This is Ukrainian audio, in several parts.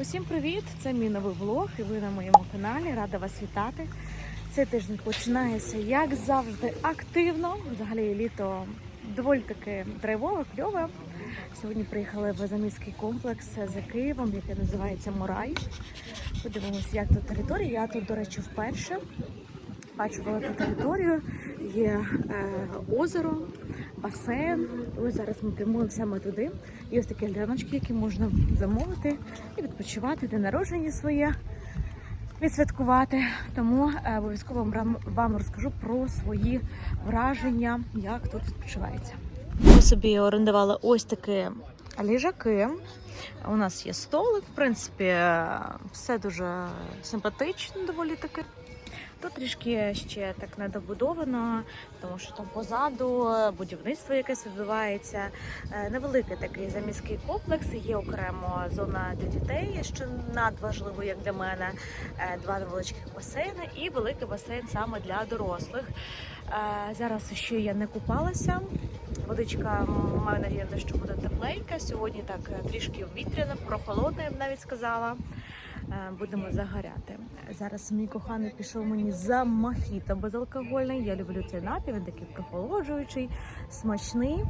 Усім привіт! Це мій новий влог, і ви на моєму каналі. Рада вас вітати. Цей тиждень починається, як завжди, активно. Взагалі літо доволі таки драйвове, кльове. Сьогодні приїхали в заміський комплекс за Києвом, який називається Морай. Подивимося, як тут територія. Я тут, до речі, вперше бачу велику територію. Є е, озеро, басейн. Ось зараз ми прямуємо саме туди. І ось такі гляночки, які можна замовити і відпочивати, день народження своє відсвяткувати. Тому е, обов'язково вам, розкажу про свої враження, як тут відпочивається. Ми собі орендували ось такі ліжаки. У нас є столик, в принципі, е, все дуже симпатично, доволі таки. Тут трішки ще так недобудовано, тому що там позаду будівництво якесь відбувається. Е, Невеликий такий заміський комплекс. Є окремо зона для дітей, що надважливо, як для мене. Е, Два невеличких басейни і великий басейн саме для дорослих. Е, Зараз ще я не купалася. Водичка маю надію, що буде тепленька. Сьогодні так е, трішки вітряно, прохолодно, я б навіть сказала. Е, Будемо загоряти. Зараз мій коханий пішов мені за мохіто безалкогольний. Я люблю цей напій, він такий прохолоджуючий, смачний.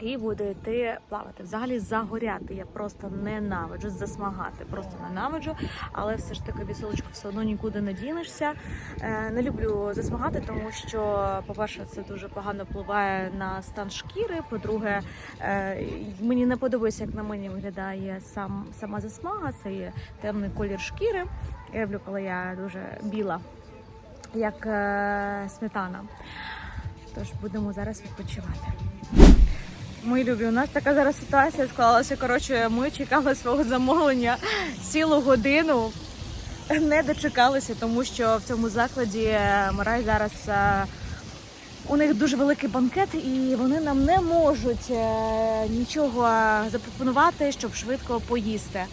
І буде йти плавати. Взагалі загоряти. Я просто ненавиджу, засмагати. Просто ненавиджу. Але все ж таки вісолочку все одно нікуди не дінешся. Е, Не люблю засмагати, тому що, по-перше, це дуже погано впливає на стан шкіри. По-друге, е, мені не подобається, як на мені виглядає сам сама засмага. Це є темний колір шкіри. Я люблю, коли я дуже біла, як е, сметана. Тож будемо зараз відпочивати. Мої любі, у нас така зараз ситуація склалася. Коротше, ми чекали свого замовлення цілу годину. Не дочекалися, тому що в цьому закладі е, Марай зараз е, у них дуже великий банкет, і вони нам не можуть е, нічого запропонувати, щоб швидко поїсти.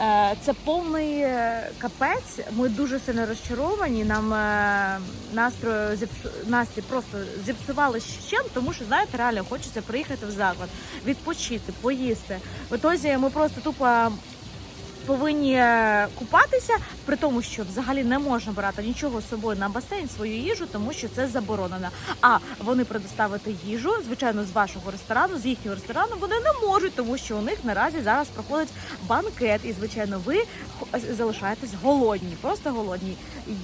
Е, Це повний е, капець. Ми дуже сильно розчаровані. Нам е, настрою зіпсу... настрій просто зіпсували ще, тому що знаєте, реально хочеться приїхати в заклад, відпочити, поїсти. В ітозі ми просто тупо повинні е, купатися, при тому, що взагалі не можна брати нічого з собою на басейн, свою їжу, тому що це заборонено. А вони предоставити їжу, звичайно, з вашого ресторану, з їхнього ресторану, вони не можуть, тому що у них наразі зараз проходить банкет, і звичайно, ви залишаєтесь голодні, просто голодні.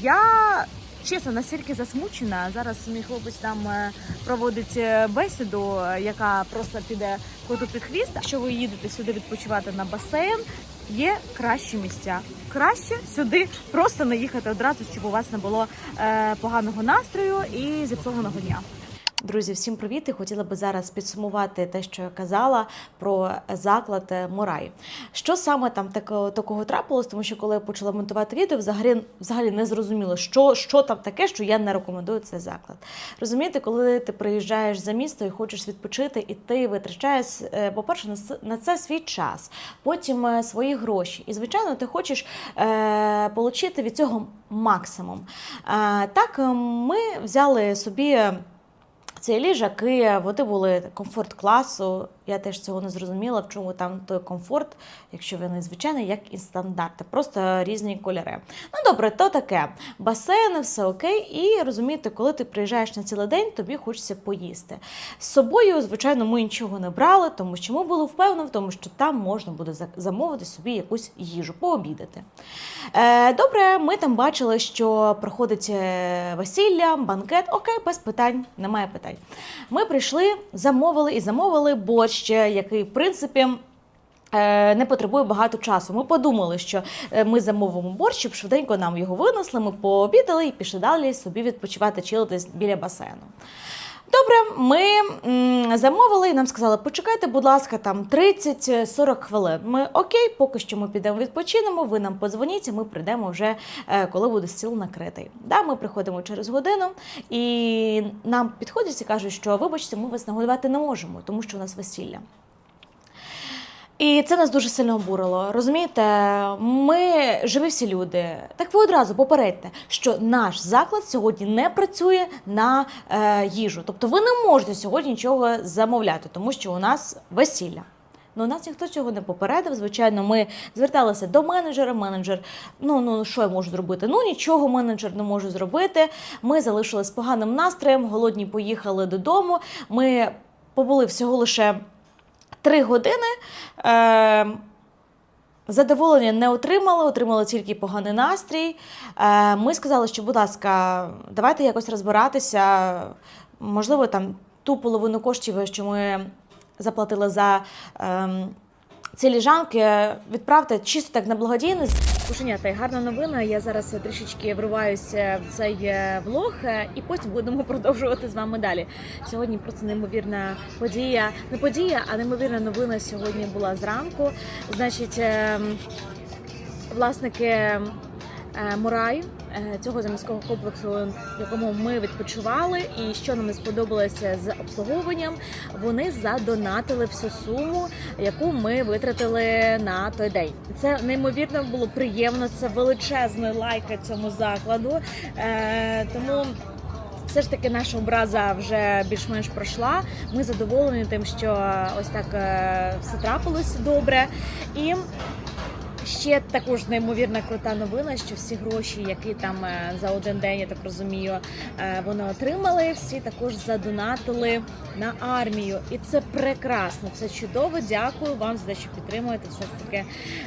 Я чесно настільки засмучена. Зараз мій хлопець там е, проводить е, бесіду, яка просто піде коту під хвіст. Якщо ви їдете сюди відпочивати на басейн, є кращі місця. Краще сюди просто не їхати одразу, щоб у вас не було е, поганого настрою і зіпсованого дня. Друзі, всім привіт! І хотіла би зараз підсумувати те, що я казала про заклад е, Морай. Що саме там такого, такого трапилось, тому що коли я почала монтувати відео, взагалі, взагалі не зрозуміло, що, що там таке, що я не рекомендую цей заклад. Розумієте, коли ти приїжджаєш за місто і хочеш відпочити, і ти витрачаєш, е, по-перше, на це свій час, потім е, свої гроші. І, звичайно, ти хочеш е, отримати від цього максимум. Е, так, е, ми взяли собі. Ці ліжаки, вони були комфорт класу. Я теж цього не зрозуміла, в чому там той комфорт, якщо він не звичайний, як і стандарти, просто різні кольори. Ну добре, то таке. Басейни, все окей. І розумієте, коли ти приїжджаєш на цілий день, тобі хочеться поїсти. З собою, звичайно, ми нічого не брали, тому що ми були впевнені в тому, що там можна буде замовити собі якусь їжу, пообідати. Е, добре, ми там бачили, що проходить е, весілля, банкет. Окей, без питань, немає питань. Ми прийшли, замовили і замовили борщ, е, який, в принципі. е, Не потребує багато часу. Ми подумали, що е, ми замовимо борщ, щоб швиденько нам його винесли. Ми пообідали і пішли далі собі відпочивати, чилитись біля басейну. Добре, ми замовили і нам сказали, почекайте, будь ласка, там 30-40 хвилин. Ми окей, поки що ми підемо відпочинемо, ви нам подзвоніть, і ми прийдемо вже, е, коли буде стіл накритий. Да, ми приходимо через годину, і нам підходять і кажуть, що вибачте, ми вас нагодувати не можемо, тому що у нас весілля. І це нас дуже сильно обурило. Розумієте, ми живі всі люди. Так ви одразу попередьте, що наш заклад сьогодні не працює на е, їжу. Тобто ви не можете сьогодні нічого замовляти, тому що у нас весілля. Ну, нас ніхто цього не попередив. Звичайно, ми зверталися до менеджера. Менеджер, ну ну що я можу зробити? Ну нічого, менеджер не може зробити. Ми залишились з поганим настроєм, голодні поїхали додому. Ми побули всього лише три години. Е, Задоволення не отримали, отримали тільки поганий настрій. Е, Ми сказали, що, будь ласка, давайте якось розбиратися. Можливо, там ту половину коштів, що ми заплатили за ем, ці ліжанки, відправте чисто так на благодійність. Кушенята, і гарна новина. Я зараз трішечки вриваюся в цей е, влог, е, і потім будемо продовжувати з вами далі. Сьогодні просто неймовірна подія. Не подія, а неймовірна новина сьогодні була зранку. Значить, ем, власники е, Мурай цього заміського комплексу, в якому ми відпочивали, і що нам не сподобалося з обслуговуванням, вони задонатили всю суму, яку ми витратили на той день. Це неймовірно було приємно. Це величезний лайк цьому закладу. Е, тому. Все ж таки наша образа вже більш-менш пройшла. Ми задоволені тим, що ось так е, все трапилось добре. І ще також неймовірна крута новина, що всі гроші, які там е, за один день, я так розумію, е, вони отримали, всі також задонатили на армію. І це прекрасно, це чудово. Дякую вам за те, що підтримуєте все ж таки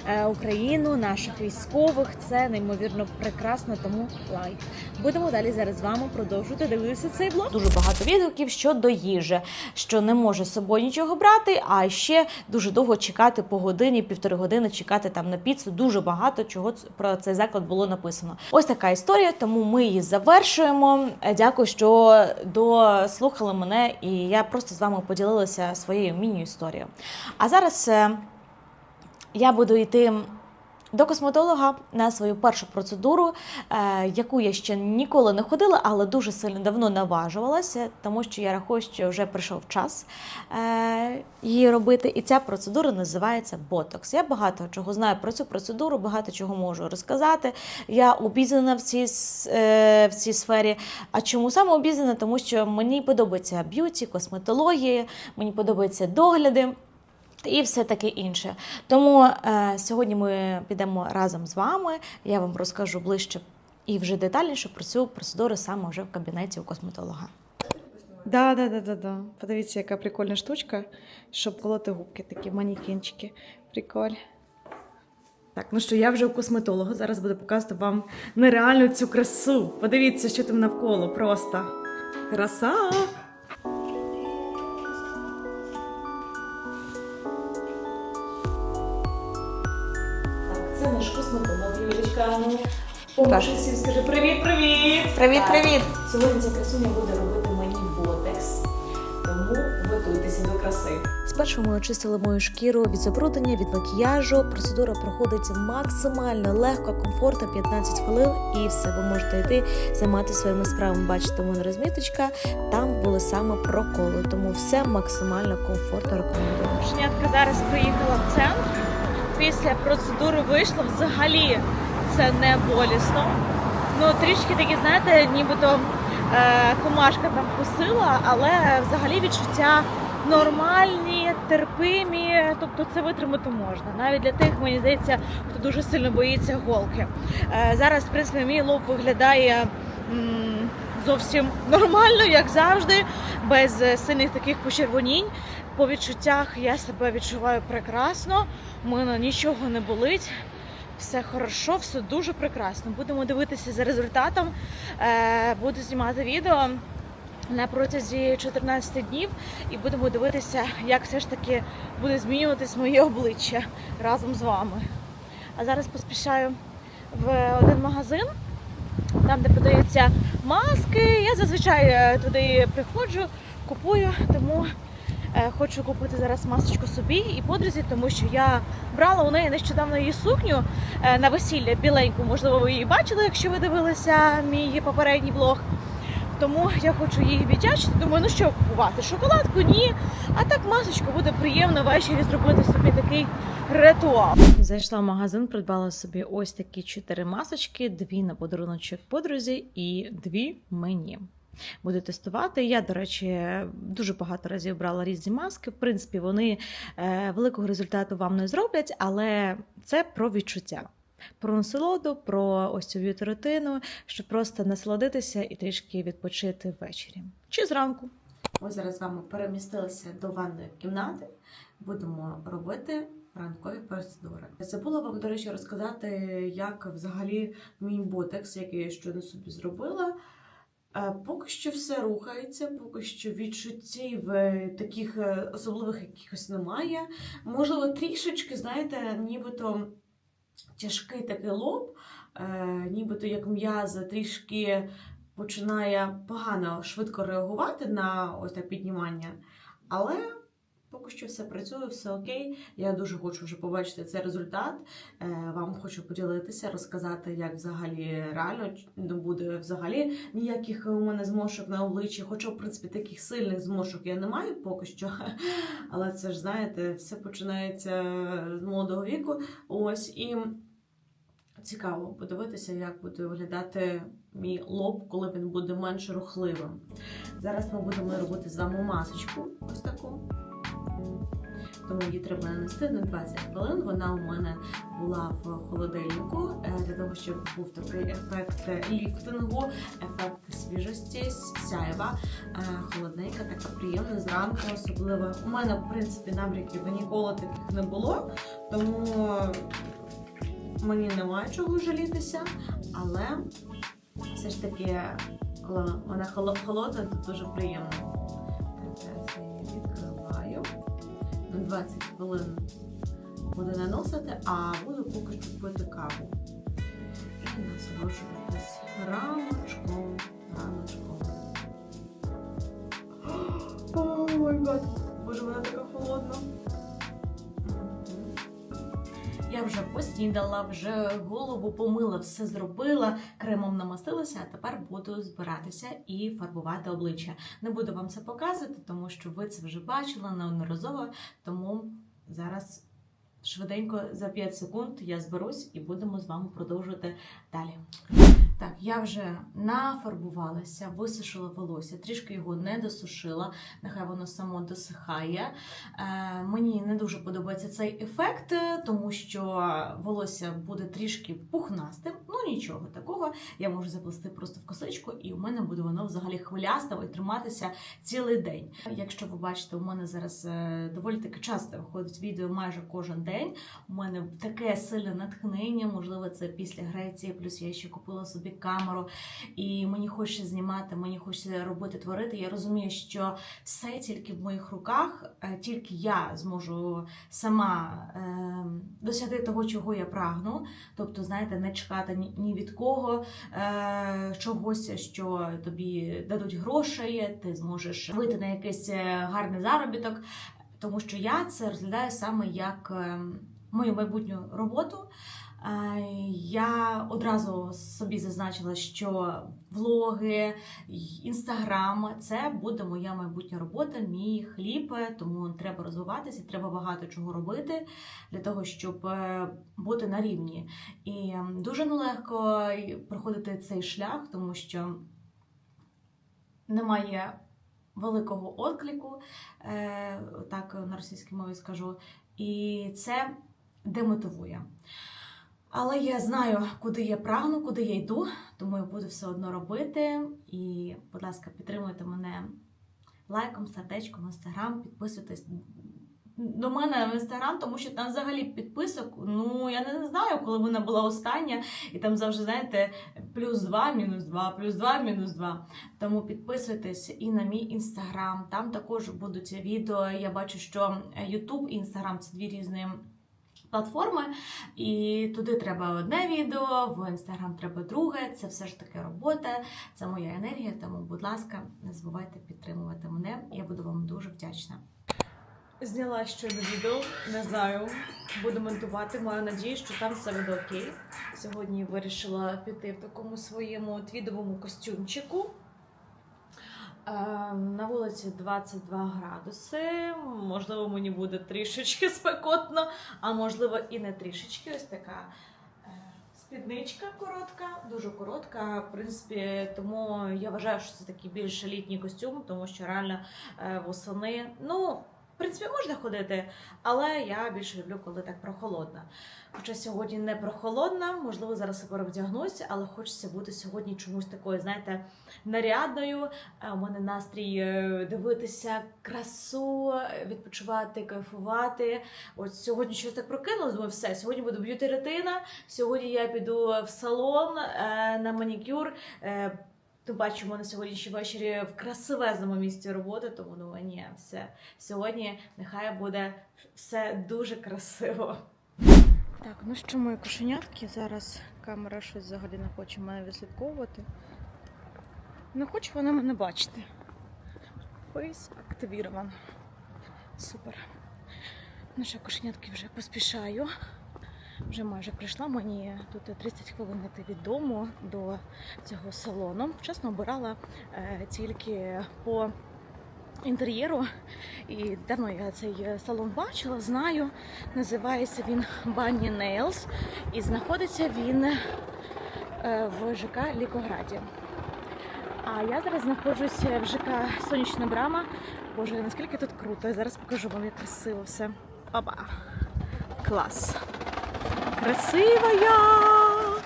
е, Україну, наших військових. Це неймовірно прекрасно. Тому лайк. Будемо далі зараз з вами продовжувати дивитися цей блог. Дуже багато відгуків щодо їжі, що не може з собою нічого брати, а ще дуже довго чекати по годині, півтори години чекати там на піцу. Дуже багато чого про цей заклад було написано. Ось така історія, тому ми її завершуємо. Е, Дякую, що дослухали мене, і я просто з вами поділилася своєю міні-історією. А зараз е, я буду йти. До косметолога на свою першу процедуру, е, яку я ще ніколи не ходила, але дуже сильно давно наважувалася, тому що я рахую, що вже прийшов час е, її робити. І ця процедура називається ботокс. Я багато чого знаю про цю процедуру, багато чого можу розказати. Я обізнана в цій, е, в цій сфері. А чому саме обізнана? Тому що мені подобається б'юті, косметологія, мені подобаються догляди. І все таке інше. Тому е, сьогодні ми підемо разом з вами. Я вам розкажу ближче і вже детальніше про цю процедуру саме вже в кабінеті у косметолога. Да, да, да, да, да. Подивіться, яка прикольна штучка, щоб колоти губки, такі манікенчики. Приколь. Так, ну що, я вже у косметолога. Зараз буду показувати вам нереальну цю красу. Подивіться, що там навколо. Просто краса. Юлічка. Ну, поможи всім, скажи привіт, привіт! Привіт! Сьогодні ця красуня буде робити мені ботекс. Тому готуйтеся до краси. Спершу ми очистили мою шкіру від забруднення, від макіяжу. Процедура проходить максимально легко, комфортно, 15 хвилин, і все, ви можете йти займатися своїми справами. Бачите, у мене розміточка, там були саме проколи, тому все максимально комфортно рекомендую. Женятка зараз приїхала в центр. Після процедури вийшла взагалі це не болісно. Ну, трішки такі, знаєте, нібито е, комашка там кусила, але взагалі відчуття нормальні, терпимі. Тобто це витримати можна. Навіть для тих, мені здається, хто дуже сильно боїться голки. Е, зараз, в принципі, мій лоб виглядає. м, Зовсім нормально, як завжди, без сильних таких почервонінь. По відчуттях я себе відчуваю прекрасно, у мене нічого не болить. Все хорошо, все дуже прекрасно. Будемо дивитися за результатом. Е, буду знімати відео на протязі 14 днів і будемо дивитися, як все ж таки буде змінюватись моє обличчя разом з вами. А зараз поспішаю в один магазин, там, де продаються маски. Я зазвичай е, туди приходжу, купую, тому хочу купити зараз масочку собі і подрузі, тому що я брала у неї нещодавно її сукню е, на весілля біленьку. Можливо, ви її бачили, якщо ви дивилися мій попередній влог. Тому я хочу її віддячити. Думаю, ну що купувати? Шоколадку ні. А так масочку буде приємно ввечері зробити собі такий ритуал. Зайшла в магазин, придбала собі ось такі чотири масочки: дві на подаруночок подрузі і дві мені. Буду тестувати. Я, до речі, дуже багато разів брала різні маски. В принципі, вони е, великого результату вам не зроблять, але це про відчуття. Про насолоду, про ось цю біотеротину, щоб просто насолодитися і трішки відпочити ввечері чи зранку. Ми зараз з вами перемістилися до ванної кімнати. Будемо робити ранкові процедури. Забула вам, до речі, розказати, як взагалі мій ботекс, який я щойно собі зробила. Е, Поки що все рухається, поки що відчуттів е, таких е, особливих якихось немає. Можливо, трішечки, знаєте, нібито тяжкий такий лоб, нібито як м'язи трішки починає погано швидко реагувати на ось так піднімання. Але поки що все працює, все окей. Я дуже хочу вже побачити цей результат. Е, Вам хочу поділитися, розказати, як взагалі реально не буде взагалі ніяких у мене зморшок на обличчі. Хоча, в принципі, таких сильних зморшок я не маю поки що. Але це ж знаєте, все починається з молодого віку. Ось і цікаво подивитися, як буде виглядати мій лоб, коли він буде менш рухливим. Зараз ми будемо робити з вами масочку. Ось таку. Тому її треба нанести на 20 хвилин. Вона у мене була в холодильнику е, для того, щоб був такий ефект ліфтингу, ефект свіжості, сяєва, е, холодненька, така приємна зранку, особливо. У мене, в принципі, набряків ніколи таких не було, тому мені немає чого жалітися, але все ж таки, коли вона холодна, то дуже приємно. 20 хвилин буду наносити, а буду поки що пити каву. І насолоджуватись раночком, раночком. О мой гад, боже, вона така холодна. Я вже поснідала, вже голову помила, все зробила, кремом намастилася, а тепер буду збиратися і фарбувати обличчя. Не буду вам це показувати, тому що ви це вже бачили неодноразово. Тому зараз швиденько за 5 секунд я зберусь і будемо з вами продовжувати далі. Так, я вже нафарбувалася, висушила волосся, трішки його не досушила, нехай воно само досихає. Е, мені не дуже подобається цей ефект, е, тому що волосся буде трішки пухнастим. Ну нічого такого. Я можу заплести просто в косичку, і у мене буде воно взагалі хвилястим і триматися цілий день. Якщо ви бачите, у мене зараз е, доволі таки часто виходить відео майже кожен день. У мене таке сильне натхнення, можливо, це після Греції, плюс я ще купила собі камеру, і мені хочеться знімати, мені хочеться робити, творити. Я розумію, що все тільки в моїх руках, е, тільки я зможу сама е, досягти того, чого я прагну. Тобто, знаєте, не чекати ні, від кого е, чогось, що тобі дадуть грошей, ти зможеш вийти на якийсь гарний заробіток. Тому що я це розглядаю саме як мою майбутню роботу. Е, Я одразу собі зазначила, що влоги, інстаграм це буде моя майбутня робота, мій хліб. Тому треба розвиватися, треба багато чого робити для того, щоб е, бути на рівні. І дуже нелегко проходити цей шлях, тому що немає великого отклику, е, так на російській мові скажу, і це демотивує. Але я знаю, куди я прагну, куди я йду, тому я буду все одно робити. І, будь ласка, підтримуйте мене лайком, сердечком, інстаграм, підписуйтесь до мене в інстаграм, тому що там взагалі підписок. Ну я не знаю, коли вона була остання, і там завжди, знаєте, плюс 2, мінус 2, плюс 2, мінус 2. Тому підписуйтесь і на мій інстаграм. Там також будуть відео. Я бачу, що Ютуб і Інстаграм це дві різні. Платформи, і туди треба одне відео, в інстаграм треба друге. Це все ж таки робота, це моя енергія. Тому, будь ласка, не забувайте підтримувати мене. Я буду вам дуже вдячна. Зняла щойно відео, не знаю, буду монтувати. Маю надію, що там все буде окей. Сьогодні вирішила піти в такому своєму твідовому костюмчику. Е, На вулиці 22 градуси. Можливо, мені буде трішечки спекотно, а можливо і не трішечки. Ось така е, Спідничка коротка, дуже коротка. В принципі, тому я вважаю, що це такий більш літній костюм, тому що реально е, восени. Ну, в принципі, можна ходити, але я більше люблю, коли так прохолодно. Хоча сьогодні не прохолодна, можливо, зараз і перевдягнусь, але хочеться бути сьогодні чомусь такою, знаєте, нарядною. Е, У мене настрій е, дивитися красу, відпочивати, кайфувати. От сьогодні щось так прокинулось, думаю, все, сьогодні буде б'юті ретина. Сьогодні я піду в салон е, на манікюр. Е, Тим паче, у мене сьогодні ще ввечері в красивезному місці роботи, тому думаю, ні, все. Сьогодні нехай буде все дуже красиво. Так, ну що, мої кошенятки, зараз камера щось взагалі не хоче мене відслідковувати. Не хоче вона мене бачити. Фейс активірован. Супер. Ну що, кошенятки, вже поспішаю. Вже майже прийшла мені тут 30 хвилин йти від дому до цього салону. Чесно, обирала е, тільки по інтер'єру. І давно я цей салон бачила, знаю. Називається він Bunny Nails і знаходиться він е, в ЖК Лікограді. А я зараз знаходжусь в ЖК Сонячна Брама. Боже, наскільки тут круто. Я зараз покажу вам, як красиво все. Опа! Клас! Красиво як!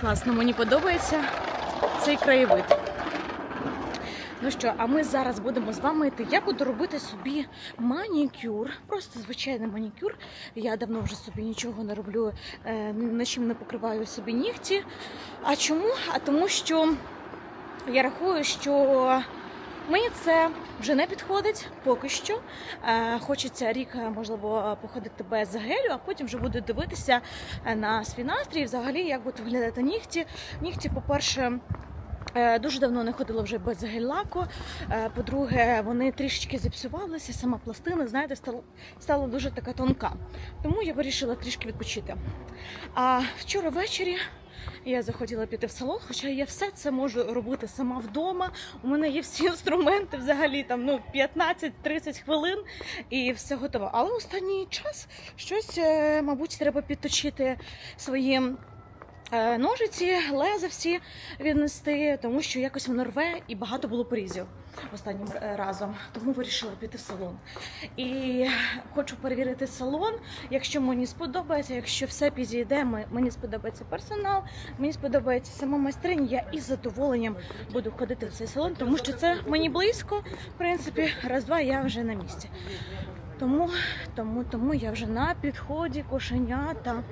Класно, мені подобається цей краєвид. Ну що, а ми зараз будемо з вами йти. Я буду робити собі манікюр, просто звичайний манікюр. Я давно вже собі нічого не роблю, е, на чим не покриваю собі нігті. А чому? А тому що я рахую, що мені це вже не підходить поки що. Е, Хочеться рік, е, можливо, походити без гелю, а потім вже буду дивитися е, на свій настрій, взагалі, як будуть виглядати нігті. Нігті, по-перше, Дуже давно не ходила вже без гель-лаку. По-друге, вони трішечки зіпсувалися, сама пластина, знаєте, стала, стала дуже така тонка. Тому я вирішила трішки відпочити. А вчора ввечері я захотіла піти в салон, хоча я все це можу робити сама вдома. У мене є всі інструменти взагалі там ну 15-30 хвилин і все готово. Але останній час щось, е, мабуть, треба підточити свої. е, Ножиці, леза всі віднести, тому що якось воно рве і багато було порізів останнім е, разом. Тому вирішила піти в салон. І хочу перевірити салон. Якщо мені сподобається, якщо все підійде, мені сподобається персонал, мені сподобається сама майстриня, я із задоволенням буду ходити в цей салон, тому що це мені близько. В принципі, раз-два я вже на місці. Тому, тому, тому я вже на підході кошенята.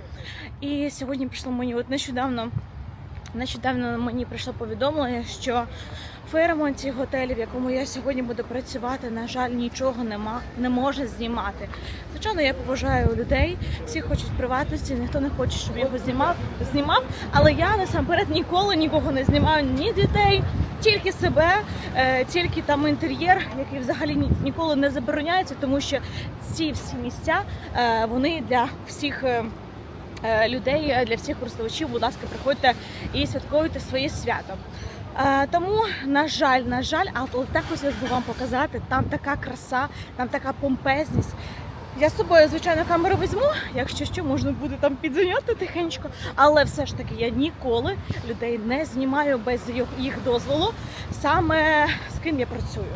І сьогодні прийшло мені от нещодавно. Нещодавно мені прийшло повідомлення, що в ремонті готелі, в якому я сьогодні буду працювати, на жаль, нічого нема, не може знімати. Звичайно, я поважаю людей, всі хочуть приватності, ніхто не хоче, щоб його знімав, знімав. Але я насамперед ніколи нікого не знімаю, ні дітей, тільки себе, е, тільки там інтер'єр, який взагалі ні- ніколи не забороняється, тому що ці всі місця е, вони для всіх. е, людей для всіх користувачів, будь ласка, приходьте і святкуйте своє свято. Е, Тому, на жаль, на жаль, а от так хотілося б вам показати. Там така краса, там така помпезність. Я з собою, звичайно, камеру візьму, якщо що, можна буде там підзайняти тихенько. Але все ж таки я ніколи людей не знімаю без їх- їх дозволу, саме з ким я працюю.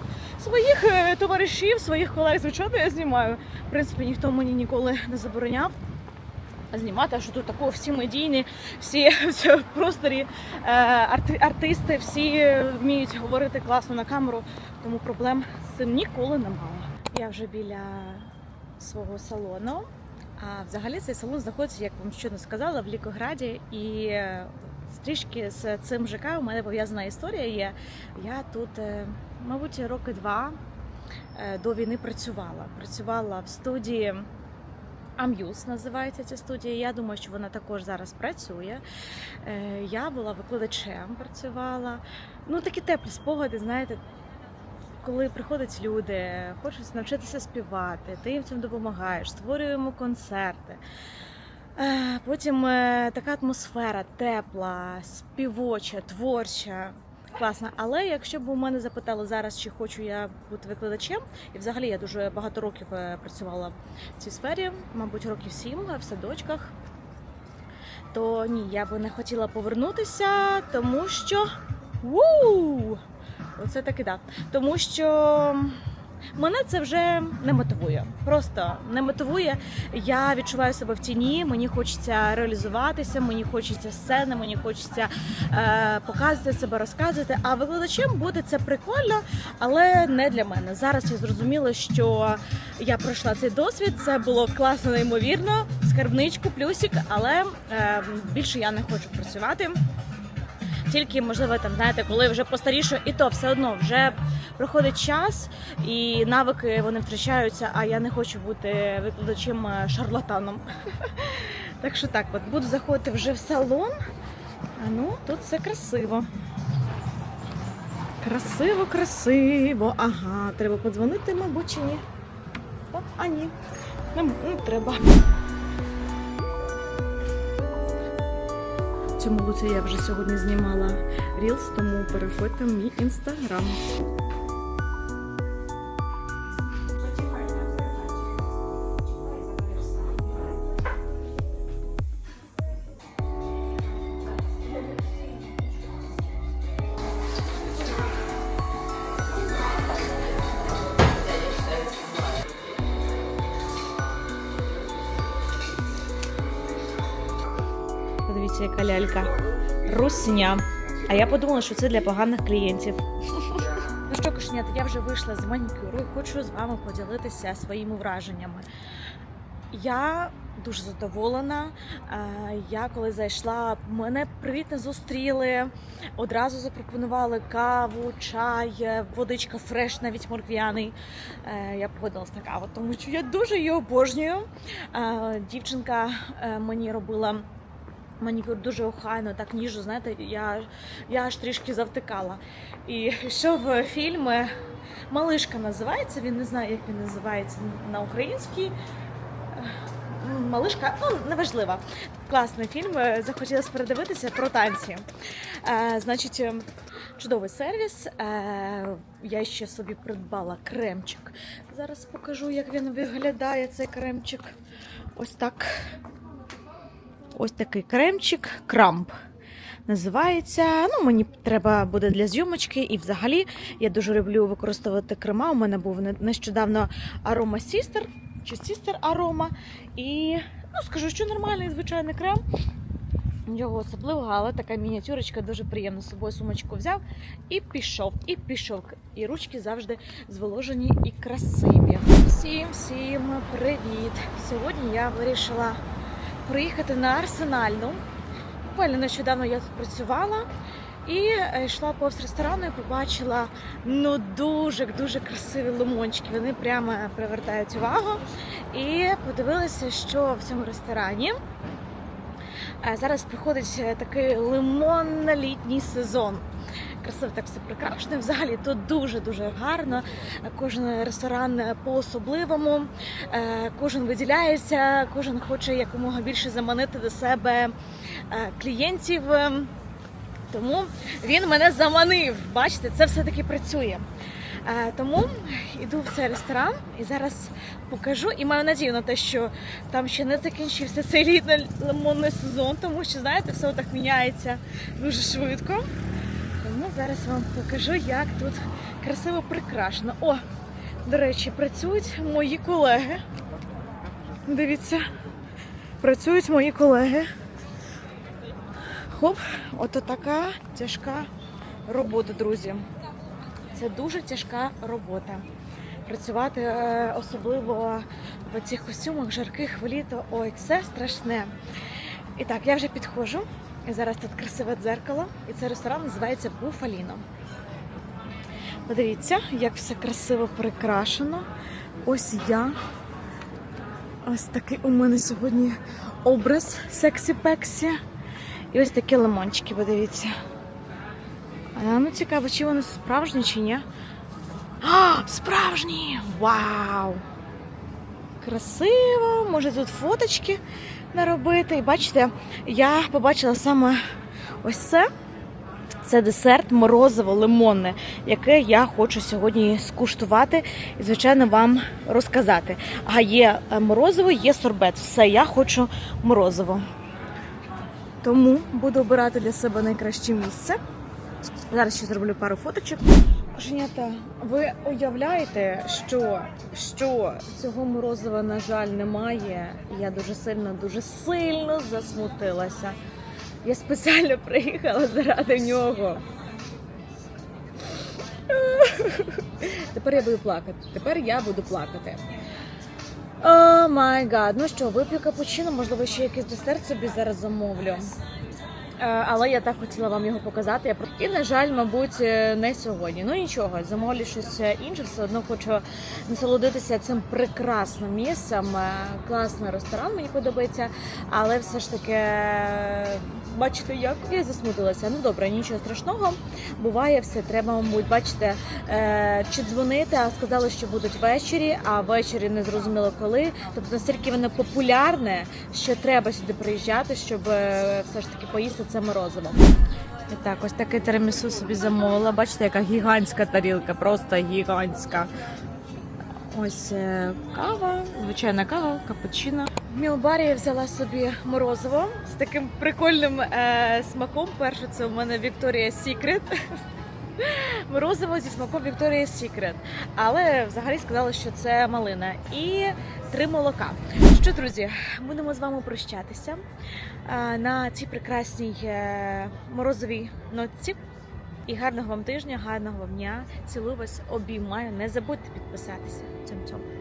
Своїх е, товаришів, своїх колег, звичайно, я знімаю. В принципі, ніхто мені ніколи не забороняв знімати, а що тут такого всі медійні, всі, в просторі е, арти, артисти, всі вміють говорити класно на камеру, тому проблем з цим ніколи не мала. Я вже біля свого салону. А взагалі цей салон знаходиться, як вам щойно сказала, в Лікограді. І е, трішки з цим ЖК у мене пов'язана історія є. Я тут, е, мабуть, роки два до війни працювала. Працювала в студії. Ам'юз називається ця студія. Я думаю, що вона також зараз працює. Е, Я була викладачем, працювала. Ну, такі теплі спогади, знаєте, коли приходять люди, хочуть навчитися співати, ти їм цим допомагаєш, створюємо концерти. Е, Потім е, така атмосфера тепла, співоча, творча. Класно. Але якщо б у мене запитали зараз, чи хочу я бути викладачем, і взагалі я дуже багато років е, працювала в цій сфері, мабуть, років сім в садочках, то ні, я би не хотіла повернутися, тому що. Уу! Оце таки да. Тому що мене це вже не мотивує. Просто не мотивує. Я відчуваю себе в тіні, мені хочеться реалізуватися, мені хочеться сцени, мені хочеться е, показувати себе, розказувати. А викладачем бути це прикольно, але не для мене. Зараз я зрозуміла, що я пройшла цей досвід. Це було класно, неймовірно, скарбничку, плюсик, але е, більше я не хочу працювати. Тільки можливо там знаєте, коли вже постарішу, і то все одно вже проходить час і навики вони втрачаються. А я не хочу бути викладачем е, шарлатаном. Так що так, от буду заходити вже в салон. А ну тут все красиво. Красиво, красиво. Ага, треба подзвонити, мабуть, чи ні. О, а ні, не, не треба. Цьому луці я вже сьогодні знімала Reels, тому переходьте в мій інстаграм. Подивіться, лялька. Русня. А я подумала, що це для поганих клієнтів. Ну що, кошенята, я вже вийшла з манікюру і хочу з вами поділитися своїми враженнями. Я дуже задоволена. Я коли зайшла, мене привітно зустріли. Одразу запропонували каву, чай, е, водичка фреш, навіть морквяний. Е, Я погодилась на каву, тому що я дуже її обожнюю. Дівчинка е, мені робила манікюр дуже охайно, так ніжно, знаєте, я, я аж трішки завтикала. І йшов фільм Малишка називається, він не знає, як він називається на українській. Малишка, ну неважливо. Класний фільм. е, Захотілося передивитися про танці. Е, значить, е, чудовий сервіс. Е, я ще собі придбала кремчик. Зараз покажу, як він виглядає, цей кремчик. Ось так. Ось такий кремчик, крамп. Називається. Ну, мені треба буде для зйомочки. І взагалі я дуже люблю використовувати крема. У мене був не- нещодавно Aroma Sister чи Sister Aroma. І ну, скажу, що нормальний звичайний крем. Нічого особливого, але така мініатюрочка дуже приємна. З собою сумочку взяв і пішов, і пішов. І ручки завжди зволожені і красиві. Всім, всім привіт! Сьогодні я вирішила приїхати на Арсенальну. Буквально нещодавно я тут працювала і е, йшла повз ресторану і побачила ну дуже дуже красиві лимончики. Вони прямо привертають увагу. І подивилася, що в цьому ресторані е, зараз приходить е, такий лимонно-літній сезон. Красиво так все прикрашено. Взагалі тут дуже дуже гарно. Кожен ресторан по-особливому, Е, кожен виділяється, кожен хоче якомога більше заманити до себе е, клієнтів. Тому він мене заманив. Бачите, це все-таки працює. Е, Тому йду в цей ресторан і зараз покажу. І маю надію на те, що там ще не закінчився цей літній лимонний сезон, тому що, знаєте, все так міняється дуже швидко. Тому зараз вам покажу, як тут красиво прикрашено. О, до речі, працюють мої колеги. Дивіться, працюють мої колеги. Хоп, ото така тяжка робота, друзі. Це дуже тяжка робота. Працювати е, особливо в цих костюмах жарких в літо. Ой, це страшне. І так, я вже підходжу. І зараз тут красиве дзеркало. І цей ресторан називається Буфаліно. Подивіться, як все красиво прикрашено. Ось я. Ось такий у мене сьогодні образ сексі-пексі. І ось такі лимончики, подивіться. А ну цікаво, чи вони справжні, чи ні. А, справжні! Вау! Красиво! Може тут фоточки наробити. І бачите, я побачила саме ось це. Це десерт морозиво лимонне, яке я хочу сьогодні скуштувати і, звичайно, вам розказати. А є е, морозиво, є сорбет. Все, я хочу морозиво. Тому буду обирати для себе найкраще місце. Зараз ще зроблю пару фоточок. Кошенята, ви уявляєте, що, що цього морозива, на жаль, немає. Я дуже сильно, дуже сильно засмутилася. Я спеціально приїхала заради нього. Тепер я буду плакати. Тепер я буду плакати. О май гад. Ну що, вип'ю капучино, можливо, ще якийсь десерт собі зараз замовлю. Е, Але я так хотіла вам його показати. І, на жаль, мабуть, е, не сьогодні. Ну нічого, замовлю щось е, інше. Все одно хочу насолодитися цим прекрасним місцем. Класний ресторан, мені подобається. Але все ж таки, бачите, як я засмутилася. Ну добре, нічого страшного. Буває все. Треба, мабуть, бачите, е, чи дзвонити, а сказали, що будуть ввечері, а ввечері не зрозуміло коли. Тобто настільки воно популярне, що треба сюди приїжджати, щоб е, все ж таки поїсти це морозиво. І так, ось таке теремісу собі замовила. Бачите, яка гігантська тарілка, просто гігантська. Ось е, кава, звичайна кава, капучино. В Мілбарі я взяла собі морозиво з таким прикольним е, смаком. Перше, це у мене Victoria's Secret. Морозиво зі смаком Victoria's Secret. Але взагалі сказали, що це малина. І три молока. Що, друзі, будемо з вами прощатися е, на цій прекрасній е, морозовій нотці. І гарного вам тижня, гарного вам дня. Цілую вас, обіймаю. Не забудьте підписатися. Цьом-цьом.